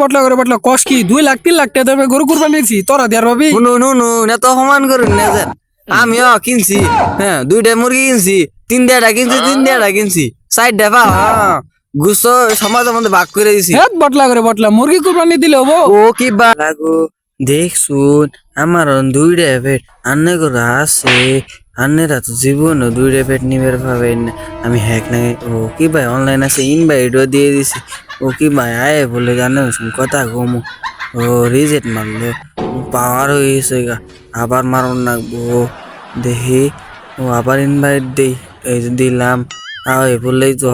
বটলা করে বটলা কষ কি দুই লাখ তিন লাখ টাকা দামে গরু কুরবানি দিয়েছি তোরা দেয়ার ভাবি? শুনুন শুনুন এত সমান করুন না আমিও কিনছি হ্যাঁ দুইটা মুরগি কিনছি তিন দেড়টা কিনছি তিন দেড়টা কিনছি দেবা হ্যাঁ গুস্ত সমাজের মধ্যে ভাগ করে দিছি। হ্যাঁ বটলা করে বটলা মুরগি কুরবানি দিলে হব? ও কি লাগো দেখছুন আমার দুইটা পেট আন্নে করে আছে আন্নেরা তো জীবনও দুইটা পেট নিবের ভাবে। আমি হ্যাক না ও কি ভাই অনলাইন আছে ইনভাইটও দিয়ে দিছি। ও কি ভাই, আয় বলে জানো কথা কমু। ও রিজেক্ট মারলো। পাওয়ার হয়ে গেছে গা। আবার মারণ লাগবো। দেখি, ও আবার ইনভাইট দেই। এই দিলাম। আয় বললেই তো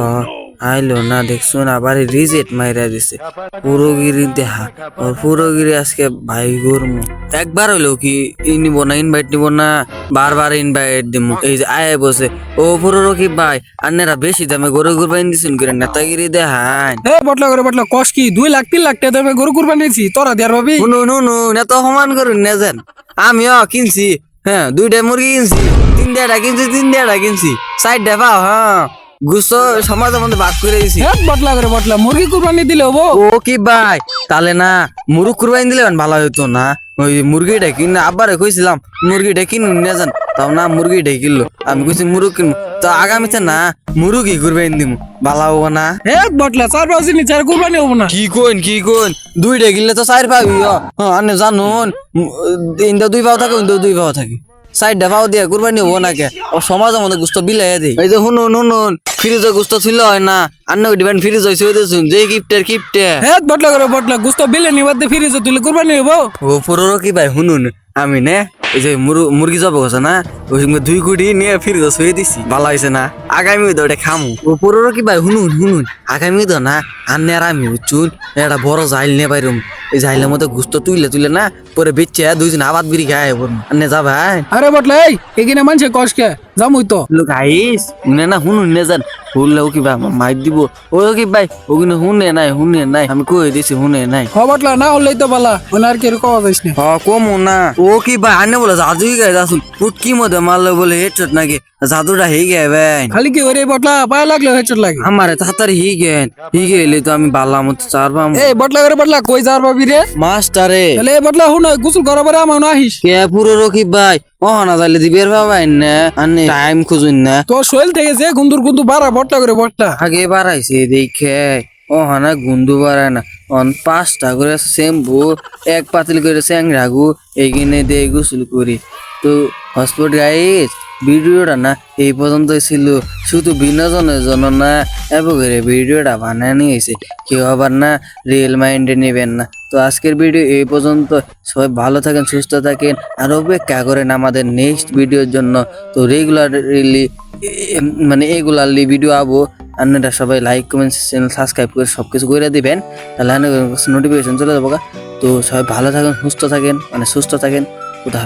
আইলো না দেখছুন আবার রিজেক্ট মাইরা দিছে। পুরোগিরি দেহা ওর পুরোগিরি আজকে ভাই গরমু। একবার হইল কি ই নিব না ইনভাইট নিব না বারবার ইনভাইট দিমু। এই যে আয় বসে ও পুরো কি ভাই আন্নেরা বেশি দামে গরু কুরবানি দিছেন করে নেতাগিরি দেহান হ্যাঁ বটলা করে বটলা কষ কি দুই লাখ তিন লাখ টাকা দামে গরু কুরবানি দিয়েছি তোরা দেয়ার ভাবি? শুনুন শুনুন এত সমান করুন না যেন আমিও কিনছি হ্যাঁ দুইটা মুরগি কিনছি তিন দেড়টা কিনছি তিন দেড়টা কিনছি সাইড দেবা হ্যাঁ। গুস্ত সমাজের মধ্যে ভাগ করে দিছি। হ্যাঁ বটলা করে বটলা মুরগি কুরবানি দিলে হব। ও কি ভাই তাহলে না মুরগ কুরবানি দিলে ভালো না। ওই মুরগিটা কিন আব্বারে কইছিলাম মুরগিটা কিনুন না জান তাও না মুরগিটা কিনলো। আমি কইছি মুরগ কিনবো তো আগামীতে না মুরগি কুরবানি দিব ভালো হব না। হ্যাঁ বটলা চার পাঁচ দিন চার কুরবানি হব না। কি কোন কি কোন দুইটা কিনলে তো চার পাবি। আনে জানুন। ইন্দা দুই পাও থাকে ইন্দা দুই পাও থাকে। সাইডটা পাও দিয়ে কুরবানি হব নাকি? ও সমাজ আমাদের গুস্ত বিলাই দি এই যে শুনুন শুনুন ফ্রিজে গুস্ত ছিল হয় না? আন্ন ডিবেন ফ্রিজ হয়েছে ওই দেখুন যে কিপটের কিপটে হ্যাঁ বটলা করে বটলা গুস্ত বিলে নিবাদ ফিরে যে তুলে কুরবানি হব। ও পুরো কি ভাই শুনুন আমি নে এই যে মুরু- মুরগি জব গেছে না ওই দুই কোটি নিয়ে ফ্রিজ শুয়ে দিছি ভালো হয়েছে না? আগামী তো ওটা খামু। ও পুরো কি ভাই? শুনুন শুনুন। আগামী তো না আন্নে আর আমি উচ্চুন একটা বড় জাইল নিয়ে বাইরম। এই জাইলের মধ্যে গুস্ত তুইলে তুইলে না পরে বেচছে দুইজন আবাদ বিড়ি খায় আন্নে যা ভাই। আরে বটলা এখানে মানছে কষ কে? যামুই তো। লোক আইস শুনে না শুনুন নে যান। শুনলে ও কি ভাই আমার মাইর দিব? ও কি ভাই ওগুলো শুনে নাই শুনে নাই। আমি কই দিছি শুনে নাই। হ বটলা না হলেই তো বালা মানে আর কি কওয়া যাইস না? হ কমো না। ও কি ভাই আনে বলে জাদুই গায়ে আসুন। পুটকি মধ্যে মারলে বলে হেডশট নাকি? জাদুটা হি গে ভাই কি ওরে বটলা? পায়ে লাগলে হেচট লাগে? আমার তাড়াতাড়ি হি গেন। হি গেলে তো আমি বালা মতো চারবাম এই বটলা করে বটলা কই যার ভাবি রে? মাস্টারে। তাহলে এই বটলা হুন গোসল করা পরে আমার না আহিস। কে পুরো রকি ভাই? ও না যাইলে দিবের বাবাই না? আনে টাইম খুঁজুন না। তোর শৈল থেকে যে গুন্দুর গুন্দু বাড়া বটলা করে বটলা। আগে বাড়াইছে দেখে ও হানা গুন্দু বাড়ায় না। অন পাঁচটা করে শ্যাম্পু এক পাতিল করে স্যাংরাগু এইখানে দিয়ে গোসল করি। তো হসপিটাল গাইস ভিডিওটা না এই পর্যন্ত ছিল। শুধু বিনোদনের জন্য না এবং করে ভিডিওটা বানায় নিয়েছে। কেউ আবার না রিয়েল মাইন্ডে নেবেন না। তো আজকের ভিডিও এই পর্যন্ত। সবাই ভালো থাকেন, সুস্থ থাকেন, আর অপেক্ষা করেন আমাদের নেক্সট ভিডিওর জন্য। তো রেগুলারলি মানে এগুলারলি ভিডিও আবো। আপনারা সবাই লাইক কমেন্ট চ্যানেল সাবস্ক্রাইব করে সব কিছু করে দিবেন। তাহলে নোটিফিকেশন চলে যাব তো সবাই ভালো থাকেন, সুস্থ থাকেন মানে সুস্থ থাকেন। খুদা